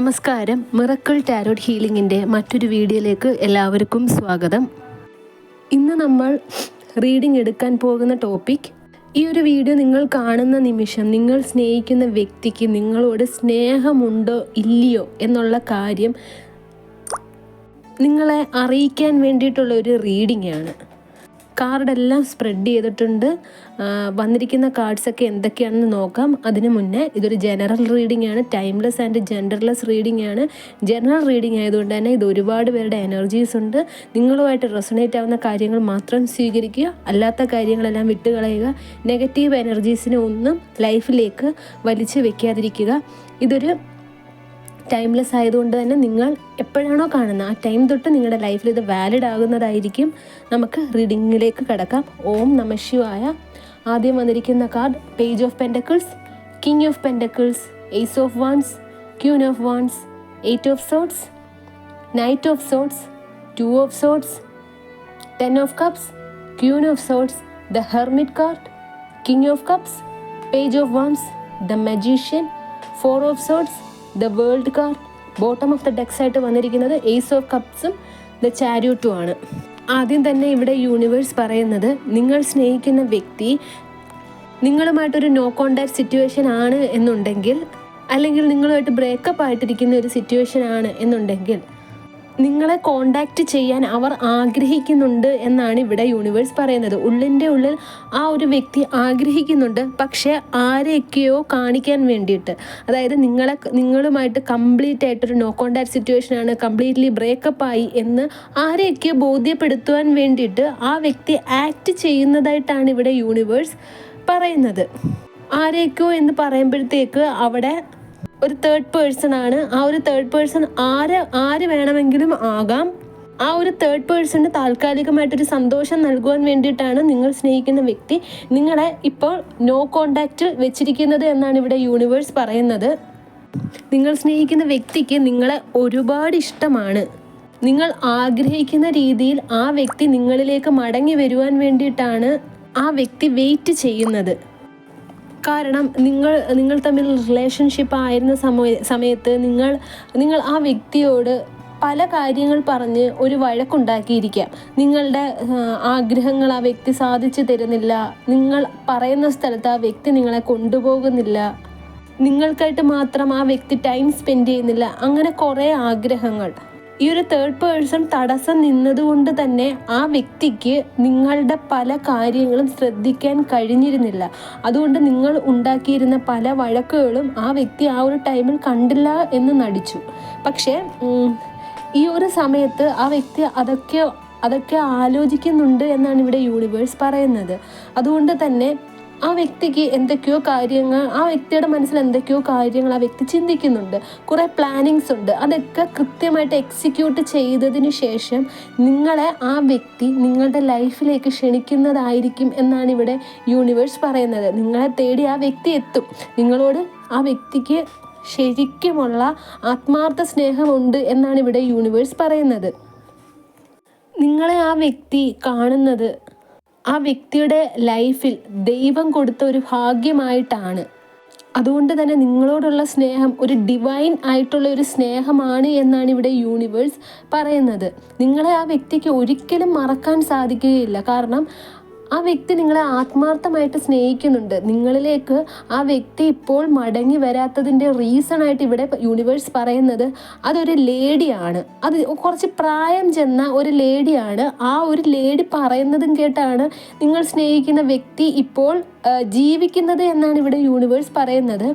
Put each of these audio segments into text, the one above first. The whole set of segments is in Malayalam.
നമസ്കാരം. മിറക്കിൾ ടാരോട്ട് ഹീലിംഗിന്റെ മറ്റൊരു വീഡിയോയിലേക്ക് എല്ലാവർക്കും സ്വാഗതം. ഇന്ന് നമ്മൾ റീഡിംഗ് എടുക്കാൻ പോകുന്ന ടോപ്പിക് ഈ ഒരു വീഡിയോ നിങ്ങൾ കാണുന്ന നിമിഷം നിങ്ങൾ സ്നേഹിക്കുന്ന വ്യക്തിക്ക് നിങ്ങളോട് സ്നേഹമുണ്ടോ ഇല്ലയോ എന്നുള്ള കാര്യം നിങ്ങളെ അറിയിക്കാൻ വേണ്ടിയിട്ടുള്ള ഒരു റീഡിംഗ് ആണ്. കാർഡെല്ലാം സ്പ്രെഡ് ചെയ്തിട്ടുണ്ട്. വന്നിരിക്കുന്ന വന്നിരിക്കുന്ന കാർഡ്സൊക്കെ എന്തൊക്കെയാണെന്ന് നോക്കാം. അതിന് മുന്നേ ഇതൊരു ജനറൽ റീഡിംഗ് ആണ്. ടൈംലെസ് ആൻഡ് ജെൻഡർലെസ് റീഡിംഗ് ആണ്. ജനറൽ റീഡിംഗ് ആയതുകൊണ്ട് തന്നെ ഇത് ഒരുപാട് പേരുടെ എനർജീസ് ഉണ്ട്. നിങ്ങളുമായിട്ട് റെസണേറ്റ് ആവുന്ന കാര്യങ്ങൾ മാത്രം സ്വീകരിക്കുക. അല്ലാത്ത കാര്യങ്ങളെല്ലാം വിട്ടുകളയുക. നെഗറ്റീവ് എനർജീസിനെ ഒന്നും ലൈഫിലേക്ക് വലിച്ചു വെക്കാതിരിക്കുക. ഇതൊരു ടൈംലെസ് ആയതുകൊണ്ട് തന്നെ നിങ്ങൾ എപ്പോഴാണോ കാണുന്നത് ആ ടൈം തൊട്ട് നിങ്ങളുടെ ലൈഫിൽ ഇത് വാലിഡ് ആകുന്നതായിരിക്കും. നമുക്ക് റീഡിങ്ങിലേക്ക് കടക്കാം. ഓം നമശിവായ ആദ്യം വന്നിരിക്കുന്ന card page of pentacles king of pentacles ace of wands queen of wands eight of swords knight of swords two of swords ten of cups queen of swords the hermit card king of cups page of wands the magician four of swords the world card bottom of the decks ആയിട്ട് വന്നിരിക്കുന്നത് എയ്സ് ഓഫ് കപ്സും ദ ചാരിയോട്ടും ആണ്. ആദ്യം തന്നെ ഇവിടെ യൂണിവേഴ്സ് പറയുന്നത് നിങ്ങൾ സ്നേഹിക്കുന്ന വ്യക്തി നിങ്ങളുമായിട്ടൊരു നോ കോണ്ടാക്ട് സിറ്റുവേഷൻ ആണ് എന്നുണ്ടെങ്കിൽ അല്ലെങ്കിൽ നിങ്ങളുമായിട്ട് ബ്രേക്കപ്പ് ആയിട്ടിരിക്കുന്ന ഒരു സിറ്റുവേഷൻ ആണ് എന്നുണ്ടെങ്കിൽ നിങ്ങളെ കോണ്ടാക്ട് ചെയ്യാൻ അവർ ആഗ്രഹിക്കുന്നുണ്ട് എന്നാണ് ഇവിടെ യൂണിവേഴ്സ് പറയുന്നത്. ഉള്ളിന്റെ ഉള്ളിൽ ആ ഒരു വ്യക്തി ആഗ്രഹിക്കുന്നുണ്ട് പക്ഷേ ആരെയൊക്കെയോ കാണിക്കാൻ വേണ്ടിയിട്ട്. അതായത് നിങ്ങളെ നിങ്ങളുമായിട്ട് കംപ്ലീറ്റ് ആയിട്ടൊരു നോ കോണ്ടാക്ട് സിറ്റുവേഷൻ ആണ് കംപ്ലീറ്റ്ലി ബ്രേക്കപ്പ് ആയി എന്ന് ആരെയൊക്കെയോ ബോധ്യപ്പെടുത്തുവാൻ വേണ്ടിയിട്ട് ആ വ്യക്തി ആക്ട് ചെയ്യുന്നതായിട്ടാണ് ഇവിടെ യൂണിവേഴ്സ് പറയുന്നത്. ആരെയൊക്കെയോ എന്ന് പറയുമ്പോഴത്തേക്ക് അവിടെ ഒരു തേർഡ് പേഴ്സൺ ആണ്. ആ ഒരു തേർഡ് പേഴ്സൺ ആര് ആര് വേണമെങ്കിലും ആകാം. ആ ഒരു തേർഡ് പേഴ്സണ് താൽക്കാലികമായിട്ടൊരു സന്തോഷം നൽകുവാൻ വേണ്ടിയിട്ടാണ് നിങ്ങൾ സ്നേഹിക്കുന്ന വ്യക്തി നിങ്ങളെ ഇപ്പോൾ നോ കോണ്ടാക്റ്റിൽ വെച്ചിരിക്കുന്നത് എന്നാണ് ഇവിടെ യൂണിവേഴ്സ് പറയുന്നത്. നിങ്ങൾ സ്നേഹിക്കുന്ന വ്യക്തിക്ക് നിങ്ങളെ ഒരുപാട് ഇഷ്ടമാണ്. നിങ്ങൾ ആഗ്രഹിക്കുന്ന രീതിയിൽ ആ വ്യക്തി നിങ്ങളിലേക്ക് മടങ്ങി വരുവാൻ വേണ്ടിയിട്ടാണ് ആ വ്യക്തി വെയിറ്റ് ചെയ്യുന്നത്. കാരണം നിങ്ങൾ നിങ്ങൾ തമ്മിൽ റിലേഷൻഷിപ്പ് ആയിരുന്ന സമയ സമയത്ത് നിങ്ങൾ നിങ്ങൾ ആ വ്യക്തിയോട് പല കാര്യങ്ങൾ പറഞ്ഞ് ഒരു വഴക്കുണ്ടാക്കിയിരിക്കാം. നിങ്ങളുടെ ആഗ്രഹങ്ങൾ ആ വ്യക്തി സാധിച്ചു തരുന്നില്ല. നിങ്ങൾ പറയുന്ന സ്ഥലത്ത് ആ വ്യക്തി നിങ്ങളെ കൊണ്ടുപോകുന്നില്ല. നിങ്ങൾക്കായിട്ട് മാത്രം ആ വ്യക്തി ടൈം സ്പെൻഡ് ചെയ്യുന്നില്ല. അങ്ങനെ കുറേ ആഗ്രഹങ്ങൾ. ഈ ഒരു തേർഡ് പേഴ്സൺ തടസ്സം നിന്നതുകൊണ്ട് തന്നെ ആ വ്യക്തിക്ക് നിങ്ങളുടെ പല കാര്യങ്ങളും ശ്രദ്ധിക്കാൻ കഴിഞ്ഞിരുന്നില്ല. അതുകൊണ്ട് നിങ്ങൾ ഉണ്ടാക്കിയിരുന്ന പല വഴക്കുകളും ആ വ്യക്തി ആ ഒരു ടൈമിൽ കണ്ടില്ല എന്ന് നടിച്ചു. പക്ഷേ ഈ ഒരു സമയത്ത് ആ വ്യക്തി അതൊക്കെ അതൊക്കെ ആലോചിക്കുന്നുണ്ട് എന്നാണ് ഇവിടെ യൂണിവേഴ്സ് പറയുന്നത്. അതുകൊണ്ട് തന്നെ ആ വ്യക്തിക്ക് എന്തൊക്കെയോ കാര്യങ്ങൾ ആ വ്യക്തിയുടെ മനസ്സിൽ എന്തൊക്കെയോ കാര്യങ്ങൾ ആ വ്യക്തി ചിന്തിക്കുന്നുണ്ട്. കുറേ പ്ലാനിങ്സ് ഉണ്ട്. അതൊക്കെ കൃത്യമായിട്ട് എക്സിക്യൂട്ട് ചെയ്തതിന് ശേഷം നിങ്ങളെ ആ വ്യക്തി നിങ്ങളുടെ ലൈഫിലേക്ക് ക്ഷണിക്കുന്നതായിരിക്കും എന്നാണ് ഇവിടെ യൂണിവേഴ്സ് പറയുന്നത്. നിങ്ങളെ തേടി ആ വ്യക്തി എത്തും. നിങ്ങളോട് ആ വ്യക്തിക്ക് ശരിക്കുമുള്ള ആത്മാർത്ഥ സ്നേഹമുണ്ട് എന്നാണ് ഇവിടെ യൂണിവേഴ്സ് പറയുന്നത്. നിങ്ങളെ ആ വ്യക്തി കാണുന്നത് ആ വ്യക്തിയുടെ ലൈഫിൽ ദൈവം കൊടുത്ത ഒരു ഭാഗ്യമായിട്ടാണ്. അതുകൊണ്ട് തന്നെ നിങ്ങളോടുള്ള സ്നേഹം ഒരു ഡിവൈൻ ആയിട്ടുള്ള ഒരു സ്നേഹമാണ് എന്നാണ് ഇവിടെ യൂണിവേഴ്സ് പറയുന്നത്. നിങ്ങളെ ആ വ്യക്തിക്ക് ഒരിക്കലും മറക്കാൻ സാധിക്കുകയില്ല. കാരണം ആ വ്യക്തി നിങ്ങളെ ആത്മാർത്ഥമായിട്ട് സ്നേഹിക്കുന്നുണ്ട്. നിങ്ങളിലേക്ക് ആ വ്യക്തി ഇപ്പോൾ മടങ്ങി വരാത്തതിന്റെ റീസൺ ആയിട്ട് ഇവിടെ യൂണിവേഴ്സ് പറയുന്നത് അതൊരു ലേഡിയാണ് അത് കുറച്ച് പ്രായം ചെന്ന ഒരു ലേഡിയാണ് ആ ഒരു ലേഡി പറയുന്നതും കേട്ടാണ് നിങ്ങൾ സ്നേഹിക്കുന്ന വ്യക്തി ഇപ്പോൾ ജീവിക്കുന്നത് എന്നാണ് ഇവിടെ യൂണിവേഴ്സ് പറയുന്നത്.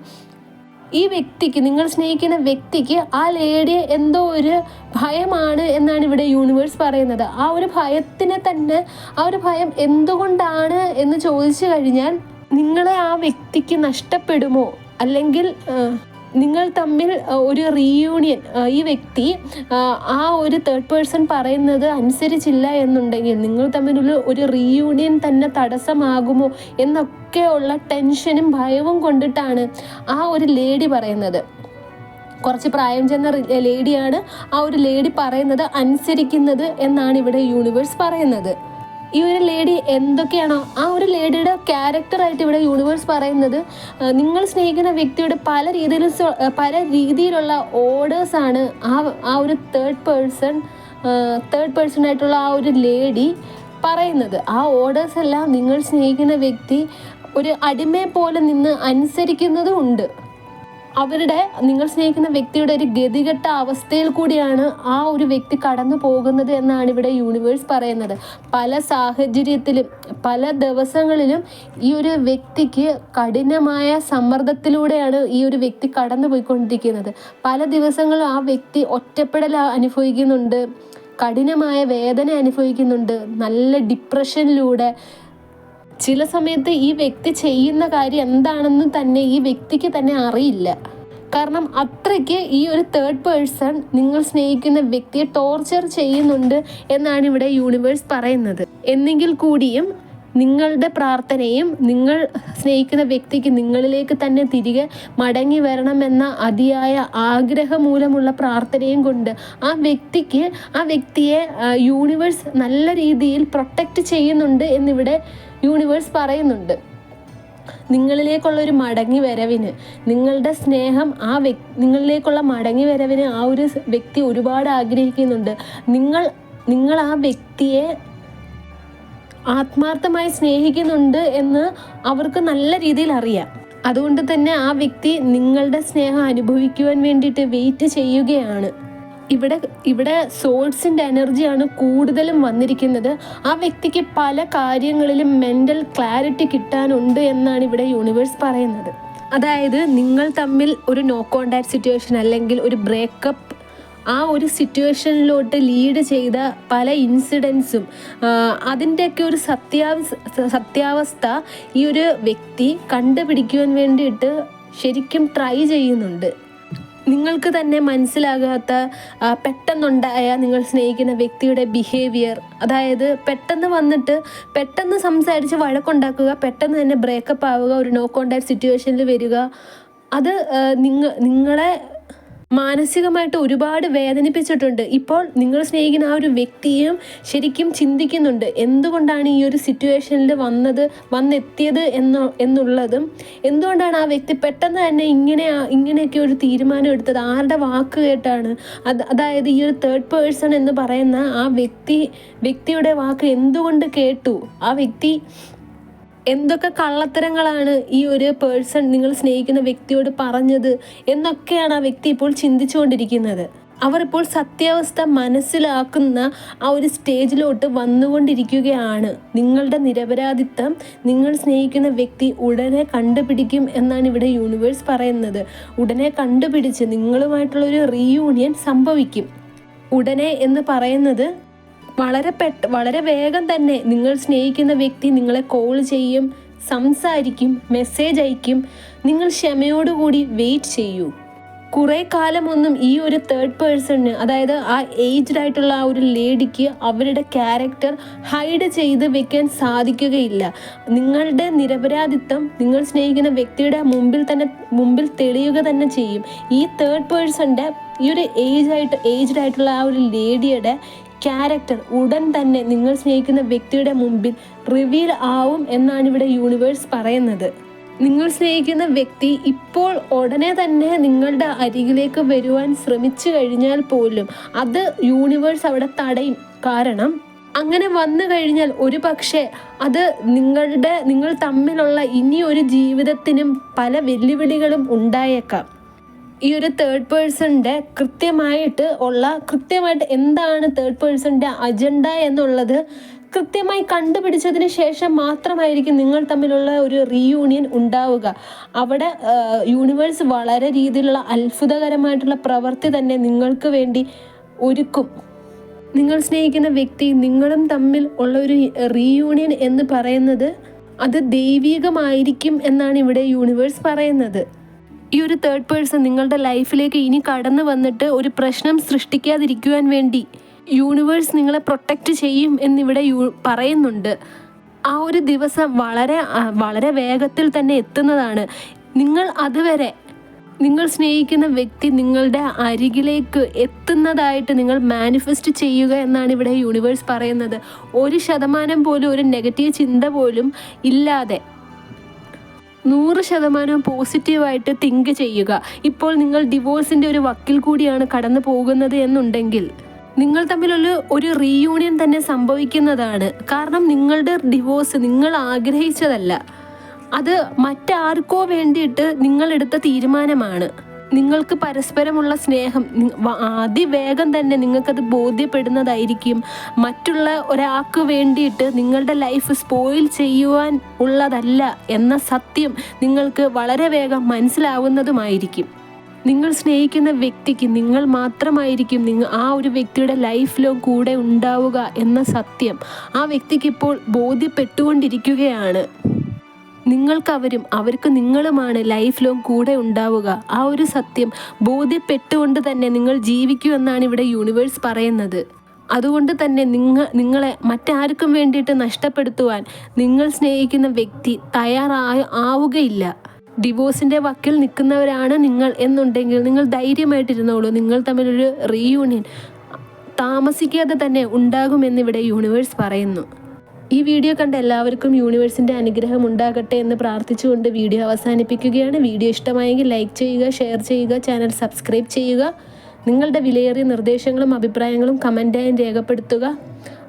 ഈ വ്യക്തിക്ക് നിങ്ങൾ സ്നേഹിക്കുന്ന വ്യക്തിക്ക് ആ ലേഡിയെ എന്തോ ഒരു ഭയമാണ് എന്നാണ് ഇവിടെ യൂണിവേഴ്സ് പറയുന്നത്. ആ ഒരു ഭയത്തിനെ തന്നെ ആ ഒരു ഭയം എന്തുകൊണ്ടാണ് എന്ന് ചോദിച്ചു കഴിഞ്ഞാൽ നിങ്ങളെ ആ വ്യക്തിക്ക് നഷ്ടപ്പെടുമോ? അല്ലെങ്കിൽ നിങ്ങൾ തമ്മിൽ ഒരു റീയൂണിയൻ ഈ വ്യക്തി ആ, ഒരു തേർഡ് പേഴ്സൺ പറയുന്നത് അനുസരിച്ചില്ല എന്നുണ്ടെങ്കിൽ നിങ്ങൾ തമ്മിലുള്ള ഒരു റീയൂണിയൻ തന്നെ തടസ്സമാകുമോ എന്നൊക്കെയുള്ള ടെൻഷനും ഭയവും കൊണ്ടിട്ടാണ് ആ ഒരു ലേഡി പറയുന്നത്. കുറച്ച് പ്രായം ചെന്ന ലേഡിയാണ് ആ ഒരു ലേഡി പറയുന്നത് അനുസരിക്കുന്നത് എന്നാണ് ഇവിടെ യൂണിവേഴ്സ് പറയുന്നത്. ഈ ഒരു ലേഡി എന്തൊക്കെയാണോ ആ ഒരു ലേഡിയുടെ ക്യാരക്ടറായിട്ട് ഇവിടെ യൂണിവേഴ്സ് പറയുന്നത് നിങ്ങൾ സ്നേഹിക്കുന്ന വ്യക്തിയുടെ പല രീതിയിലും പല രീതിയിലുള്ള ഓർഡേഴ്സാണ് ആ ആ ഒരു തേർഡ് പേഴ്സൺ തേർഡ് പേഴ്സൺ ആയിട്ടുള്ള ആ ഒരു ലേഡി പറയുന്നത്. ആ ഓർഡേഴ്സ് എല്ലാം നിങ്ങൾ സ്നേഹിക്കുന്ന വ്യക്തി ഒരു അടിമയെ പോലെ നിന്ന് അനുസരിക്കുന്നതും ഉണ്ട്. അവരുടെ നിങ്ങൾ സ്നേഹിക്കുന്ന വ്യക്തിയുടെ ഒരു ഗതികെട്ട അവസ്ഥയിൽ കൂടിയാണ് ആ ഒരു വ്യക്തി കടന്നു പോകുന്നത് എന്നാണ് ഇവിടെ യൂണിവേഴ്സ് പറയുന്നത്. പല സാഹചര്യത്തിലും പല ദിവസങ്ങളിലും ഈ ഒരു വ്യക്തിക്ക് കഠിനമായ സമ്മർദ്ദത്തിലൂടെയാണ് ഈ ഒരു വ്യക്തി കടന്നു പോയിക്കൊണ്ടിരിക്കുന്നത്. പല ദിവസങ്ങളും ആ വ്യക്തി ഒറ്റപ്പെടൽ അനുഭവിക്കുന്നുണ്ട് കഠിനമായ വേദന അനുഭവിക്കുന്നുണ്ട് നല്ല ഡിപ്രഷനിലൂടെ ചില സമയത്ത് ഈ വ്യക്തി ചെയ്യുന്ന കാര്യം എന്താണെന്ന് തന്നെ ഈ വ്യക്തിക്ക് തന്നെ അറിയില്ല. കാരണം അത്രയ്ക്ക് ഈ ഒരു തേർഡ് പേഴ്സൺ നിങ്ങൾ സ്നേഹിക്കുന്ന വ്യക്തിയെ ടോർച്ചർ ചെയ്യുന്നുണ്ട് എന്നാണ് ഇവിടെ യൂണിവേഴ്സ് പറയുന്നത്. എന്നെങ്കിൽ കൂടിയും നിങ്ങളുടെ പ്രാർത്ഥനയും നിങ്ങൾ സ്നേഹിക്കുന്ന വ്യക്തിക്ക് നിങ്ങളിലേക്ക് തന്നെ തിരികെ മടങ്ങി വരണമെന്ന അതിയായ ആഗ്രഹം മൂലമുള്ള പ്രാർത്ഥനയും കൊണ്ട് ആ വ്യക്തിക്ക് ആ വ്യക്തിയെ യൂണിവേഴ്സ് നല്ല രീതിയിൽ പ്രൊട്ടക്റ്റ് ചെയ്യുന്നുണ്ട് എന്നിവിടെ യൂണിവേഴ്സ് പറയുന്നുണ്ട്. നിങ്ങളിലേക്കുള്ള ഒരു മടങ്ങി വരവിന് നിങ്ങളുടെ സ്നേഹം ആ വ്യക്തി നിങ്ങളിലേക്കുള്ള മടങ്ങി വരവിന് ആ ഒരു വ്യക്തി ഒരുപാട് ആഗ്രഹിക്കുന്നുണ്ട്. നിങ്ങൾ നിങ്ങൾ ആ വ്യക്തിയെ ആത്മാർത്ഥമായി സ്നേഹിക്കുന്നുണ്ട് എന്ന് അവർക്ക് നല്ല രീതിയിൽ അറിയാം. അതുകൊണ്ട് തന്നെ ആ വ്യക്തി നിങ്ങളുടെ സ്നേഹം അനുഭവിക്കുവാൻ വേണ്ടിയിട്ട് വെയിറ്റ് ചെയ്യുകയാണ്. ഇവിടെ ഇവിടെ സോൾസിന്റെ എനർജിയാണ് കൂടുതലും വന്നിരിക്കുന്നത്. ആ വ്യക്തിക്ക് പല കാര്യങ്ങളിലും മെന്റൽ ക്ലാരിറ്റി കിട്ടാനുണ്ട് എന്നാണ് ഇവിടെ യൂണിവേഴ്സ് പറയുന്നത്. അതായത് നിങ്ങൾ തമ്മിൽ ഒരു നോ കോണ്ടാക്ട് സിറ്റുവേഷൻ അല്ലെങ്കിൽ ഒരു ബ്രേക്കപ്പ് ആ ഒരു സിറ്റുവേഷനിലോട്ട് ലീഡ് ചെയ്ത പല ഇൻസിഡൻസും അതിന്റെയൊക്കെ ഒരു സത്യാവസ്ഥ സത്യാവസ്ഥ ഈ ഒരു വ്യക്തി കണ്ടുപിടിക്കുവാൻ വേണ്ടിയിട്ട് ശരിക്കും ട്രൈ ചെയ്യുന്നുണ്ട്. നിങ്ങൾക്ക് തന്നെ മനസ്സിലാകാത്ത പെട്ടെന്നുണ്ടായ നിങ്ങൾ സ്നേഹിക്കുന്ന വ്യക്തിയുടെ ബിഹേവിയർ അതായത് പെട്ടെന്ന് വന്നിട്ട് പെട്ടെന്ന് സംസാരിച്ച് വഴക്കുണ്ടാക്കുക പെട്ടെന്ന് തന്നെ ബ്രേക്കപ്പ് ആവുക ഒരു നോ കോണ്ടാക്ട് സിറ്റുവേഷനിൽ വരിക അത് നിങ്ങ നിങ്ങളെ മാനസികമായിട്ട് ഒരുപാട് വേദനിപ്പിച്ചിട്ടുണ്ട്. ഇപ്പോൾ നിങ്ങൾ സ്നേഹിക്കുന്ന ആ ഒരു വ്യക്തിയും ശരിക്കും ചിന്തിക്കുന്നുണ്ട്. എന്തുകൊണ്ടാണ് ഈ ഒരു സിറ്റുവേഷനിൽ വന്നത് വന്നെത്തിയത് എന്ന് എന്നുള്ളതും എന്തുകൊണ്ടാണ് ആ വ്യക്തി പെട്ടെന്ന് തന്നെ ഇങ്ങനെ ഇങ്ങനെയൊക്കെ ഒരു തീരുമാനം എടുത്തത്? ആരുടെ വാക്ക് കേട്ടാണ്? അത് അതായത് ഈ ഒരു തേർഡ് പേഴ്സൺ എന്ന് പറയുന്ന ആ വ്യക്തി വ്യക്തിയുടെ വാക്ക് എന്തുകൊണ്ട് കേട്ടു? ആ വ്യക്തി എന്തൊക്കെ കള്ളത്തരങ്ങളാണ് ഈ ഒരു പേഴ്സൺ നിങ്ങൾ സ്നേഹിക്കുന്ന വ്യക്തിയോട് പറഞ്ഞത് എന്നൊക്കെയാണ് ആ വ്യക്തി ഇപ്പോൾ ചിന്തിച്ചുകൊണ്ടിരിക്കുന്നത്. അവർ ഇപ്പോൾ സത്യാവസ്ഥ മനസ്സിലാക്കുന്ന ആ ഒരു സ്റ്റേജിലോട്ട് വന്നുകൊണ്ടിരിക്കുകയാണ്. നിങ്ങളുടെ നിരപരാധിത്വം നിങ്ങൾ സ്നേഹിക്കുന്ന വ്യക്തി ഉടനെ കണ്ടുപിടിക്കും എന്നാണ് ഇവിടെ യൂണിവേഴ്സ് പറയുന്നത്. ഉടനെ കണ്ടുപിടിച്ച് നിങ്ങളുമായിട്ടുള്ള ഒരു റീയൂണിയൻ സംഭവിക്കും. ഉടനെ എന്ന് പറയുന്നത് വളരെ പെട്ട വളരെ വേഗം തന്നെ നിങ്ങൾ സ്നേഹിക്കുന്ന വ്യക്തി നിങ്ങളെ കോൾ ചെയ്യും സംസാരിക്കും മെസ്സേജ് അയക്കും. നിങ്ങൾ ക്ഷമയോടുകൂടി വെയിറ്റ് ചെയ്യൂ. കുറേ കാലമൊന്നും ഈ ഒരു തേർഡ് പേഴ്സണിന് അതായത് ആ ഏജ്ഡ് ആയിട്ടുള്ള ആ ഒരു ലേഡിക്ക് അവരുടെ ക്യാരക്ടർ ഹൈഡ് ചെയ്ത് വെക്കാൻ സാധിക്കുകയില്ല. നിങ്ങളുടെ നിരപരാധിത്വം നിങ്ങൾ സ്നേഹിക്കുന്ന വ്യക്തിയുടെ മുമ്പിൽ തന്നെ മുമ്പിൽ തെളിയുക തന്നെ ചെയ്യും. ഈ തേർഡ് പേഴ്സണിന്റെ ഈ ഒരു ഏജ് ആയിട്ട് ഏജ്ഡ് ആയിട്ടുള്ള ആ ഒരു ലേഡിയുടെ ക്യാരക്ടർ ഉടൻ തന്നെ നിങ്ങൾ സ്നേഹിക്കുന്ന വ്യക്തിയുടെ മുമ്പിൽ റിവീൽ ആവും എന്നാണ് ഇവിടെ യൂണിവേഴ്സ് പറയുന്നത്. നിങ്ങൾ സ്നേഹിക്കുന്ന വ്യക്തി ഇപ്പോൾ ഉടനെ തന്നെ നിങ്ങളുടെ അരികിലേക്ക് വരുവാൻ ശ്രമിച്ചു കഴിഞ്ഞാൽ പോലും അത് യൂണിവേഴ്സ് അവിടെ തടയും. കാരണം അങ്ങനെ വന്നു കഴിഞ്ഞാൽ ഒരു പക്ഷേ അത് നിങ്ങളുടെ നിങ്ങൾ തമ്മിലുള്ള ഇനി ഒരു ജീവിതത്തിനും പല വെല്ലുവിളികളും ഉണ്ടായേക്കാം. ഈ ഒരു തേർഡ് പേഴ്സണിന്റെ കൃത്യമായിട്ട് ഉള്ള കൃത്യമായിട്ട് എന്താണ് തേർഡ് പേഴ്സണിന്റെ അജണ്ട എന്നുള്ളത് കൃത്യമായി കണ്ടുപിടിച്ചതിന് ശേഷം മാത്രമായിരിക്കും നിങ്ങൾ തമ്മിലുള്ള ഒരു റീയൂണിയൻ ഉണ്ടാവുക. അവിടെ യൂണിവേഴ്സ് വളരെ രീതിയിലുള്ള അത്ഭുതകരമായിട്ടുള്ള പ്രവൃത്തി തന്നെ നിങ്ങൾക്ക് വേണ്ടി ഒരുക്കും. നിങ്ങൾ സ്നേഹിക്കുന്ന വ്യക്തി നിങ്ങളും തമ്മിൽ ഉള്ള ഒരു റീയൂണിയൻ എന്ന് പറയുന്നത് അത് ദൈവീകമായിരിക്കും എന്നാണ് ഇവിടെ യൂണിവേഴ്സ് പറയുന്നത്. ഈ ഒരു തേർഡ് പേഴ്സൺ നിങ്ങളുടെ ലൈഫിലേക്ക് ഇനി കടന്നു വന്നിട്ട് ഒരു പ്രശ്നം സൃഷ്ടിക്കാതിരിക്കുവാൻ വേണ്ടി യൂണിവേഴ്സ് നിങ്ങളെ പ്രൊട്ടക്റ്റ് ചെയ്യും എന്നിവിടെ യു പറയുന്നുണ്ട്. ആ ഒരു ദിവസം വളരെ വളരെ വേഗത്തിൽ തന്നെ എത്തുന്നതാണ്. നിങ്ങൾ അതുവരെ നിങ്ങൾ സ്നേഹിക്കുന്ന വ്യക്തി നിങ്ങളുടെ അരികിലേക്ക് എത്തുന്നതായിട്ട് നിങ്ങൾ മാനിഫെസ്റ്റ് ചെയ്യുക എന്നാണ് ഇവിടെ യൂണിവേഴ്സ് പറയുന്നത്. ഒരു ശതമാനം പോലും ഒരു നെഗറ്റീവ് ചിന്ത പോലും ഇല്ലാതെ നൂറ് ശതമാനം പോസിറ്റീവായിട്ട് തിങ്ക് ചെയ്യുക. ഇപ്പോൾ നിങ്ങൾ ഡിവോഴ്സിന്റെ ഒരു വക്കിൽ കൂടിയാണ് കടന്നു പോകുന്നത് എന്നുണ്ടെങ്കിൽ നിങ്ങൾ തമ്മിലുള്ള ഒരു റീയൂണിയൻ തന്നെ സംഭവിക്കുന്നതാണ്. കാരണം നിങ്ങളുടെ ഡിവോഴ്സ് നിങ്ങൾ ആഗ്രഹിച്ചതല്ല. അത് മറ്റാർക്കോ വേണ്ടിയിട്ട് നിങ്ങളെടുത്ത തീരുമാനമാണ്. നിങ്ങൾക്ക് പരസ്പരമുള്ള സ്നേഹം അതിവേഗം തന്നെ നിങ്ങൾക്കത് ബോധ്യപ്പെടുന്നതായിരിക്കും. മറ്റുള്ള ഒരാൾക്ക് വേണ്ടിയിട്ട് നിങ്ങളുടെ ലൈഫ് സ്പോയിൽ ചെയ്യുവാൻ ഉള്ളതല്ല എന്ന സത്യം നിങ്ങൾക്ക് വളരെ വേഗം മനസ്സിലാവുന്നതുമായിരിക്കും. നിങ്ങൾ സ്നേഹിക്കുന്ന വ്യക്തിക്ക് നിങ്ങൾ മാത്രമായിരിക്കും നിങ്ങൾ ആ ഒരു വ്യക്തിയുടെ ലൈഫിലോ കൂടെ ഉണ്ടാവുക എന്ന സത്യം ആ വ്യക്തിക്ക് ഇപ്പോൾ ബോധ്യപ്പെട്ടുകൊണ്ടിരിക്കുകയാണ്. നിങ്ങൾക്ക് അവരും അവർക്ക് നിങ്ങളുമാണ് ലൈഫ് ലോങ് കൂടെ ഉണ്ടാവുക. ആ ഒരു സത്യം ബോധ്യപ്പെട്ടുകൊണ്ട് തന്നെ നിങ്ങൾ ജീവിക്കൂ എന്നാണ് ഇവിടെ യൂണിവേഴ്സ് പറയുന്നത്. അതുകൊണ്ട് തന്നെ നിങ്ങൾ നിങ്ങളെ മറ്റാർക്കും വേണ്ടിയിട്ട് നഷ്ടപ്പെടുത്തുവാൻ നിങ്ങൾ സ്നേഹിക്കുന്ന വ്യക്തി തയ്യാറായ ആവുകയില്ല. ഡിവോഴ്സിന്റെ വക്കിൽ നിൽക്കുന്നവരാണ് നിങ്ങൾ എന്നുണ്ടെങ്കിൽ നിങ്ങൾ ധൈര്യമായിട്ടിരുന്നോളൂ. നിങ്ങൾ തമ്മിലൊരു റീയൂണിയൻ താമസിക്കാതെ തന്നെ ഉണ്ടാകുമെന്നിവിടെ യൂണിവേഴ്സ് പറയുന്നു. ഈ വീഡിയോ കണ്ട എല്ലാവർക്കും യൂണിവേഴ്സിന്റെ അനുഗ്രഹം ഉണ്ടാകട്ടെ എന്ന് പ്രാർത്ഥിച്ചുകൊണ്ട് വീഡിയോ അവസാനിപ്പിക്കുകയാണ്. വീഡിയോ ഇഷ്ടമായെങ്കിൽ ലൈക്ക് ചെയ്യുക ഷെയർ ചെയ്യുക ചാനൽ സബ്സ്ക്രൈബ് ചെയ്യുക. നിങ്ങളുടെ വിലയേറിയ നിർദ്ദേശങ്ങളും അഭിപ്രായങ്ങളും കമന്റായും രേഖപ്പെടുത്തുക.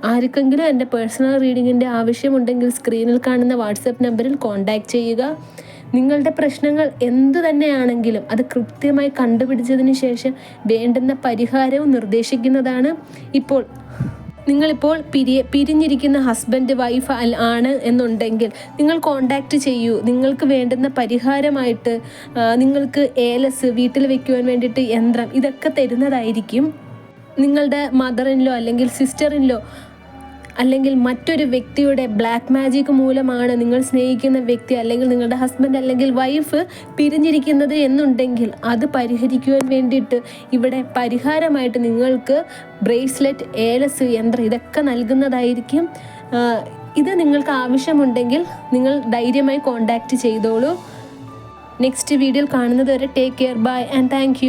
ആർക്കെങ്കിലും എന്റെ പേഴ്സണൽ റീഡിങ്ങിന്റെ ആവശ്യമുണ്ടെങ്കിൽ സ്ക്രീനിൽ കാണുന്ന വാട്സപ്പ് നമ്പറിൽ കോൺടാക്റ്റ് ചെയ്യുക. നിങ്ങളുടെ പ്രശ്നങ്ങൾ എന്തു തന്നെയാണെങ്കിലും അത് കൃത്യമായി കണ്ടുപിടിച്ചതിന് ശേഷം വേണ്ടുന്ന പരിഹാരവും നിർദ്ദേശിക്കുന്നതാണ്. ഇപ്പോൾ നിങ്ങളിപ്പോൾ പിരി പിരിഞ്ഞിരിക്കുന്ന ഹസ്ബൻഡ് വൈഫ് ആണ് എന്നുണ്ടെങ്കിൽ നിങ്ങൾ കോണ്ടാക്റ്റ് ചെയ്യൂ. നിങ്ങൾക്ക് വേണ്ടുന്ന പരിഹാരമായിട്ട് നിങ്ങൾക്ക് ഏലസ് വീട്ടിൽ വെക്കുവാൻ വേണ്ടിയിട്ട് യന്ത്രം ഇതൊക്കെ തരുന്നതായിരിക്കും. നിങ്ങളുടെ മദറിനിലോ അല്ലെങ്കിൽ സിസ്റ്ററിനിലോ അല്ലെങ്കിൽ മറ്റൊരു വ്യക്തിയുടെ ബ്ലാക്ക് മാജിക് മൂലമാണ് നിങ്ങൾ സ്നേഹിക്കുന്ന വ്യക്തി അല്ലെങ്കിൽ നിങ്ങളുടെ ഹസ്ബൻഡ് അല്ലെങ്കിൽ വൈഫ് പിരിഞ്ഞിരിക്കുന്നത് എന്നുണ്ടെങ്കിൽ അത് പരിഹരിക്കുവാൻ വേണ്ടിയിട്ട് ഇവിടെ പരിഹാരമായിട്ട് നിങ്ങൾക്ക് ബ്രേസ്ലെറ്റ് ഏലസ് യന്ത്രം ഇതൊക്കെ നൽകുന്നതായിരിക്കും. ഇത് നിങ്ങൾക്ക് ആവശ്യമുണ്ടെങ്കിൽ നിങ്ങൾ ധൈര്യമായി കോണ്ടാക്റ്റ് ചെയ്തോളൂ. നെക്സ്റ്റ് വീഡിയോയിൽ കാണുന്നത് വരെ take care bye and thank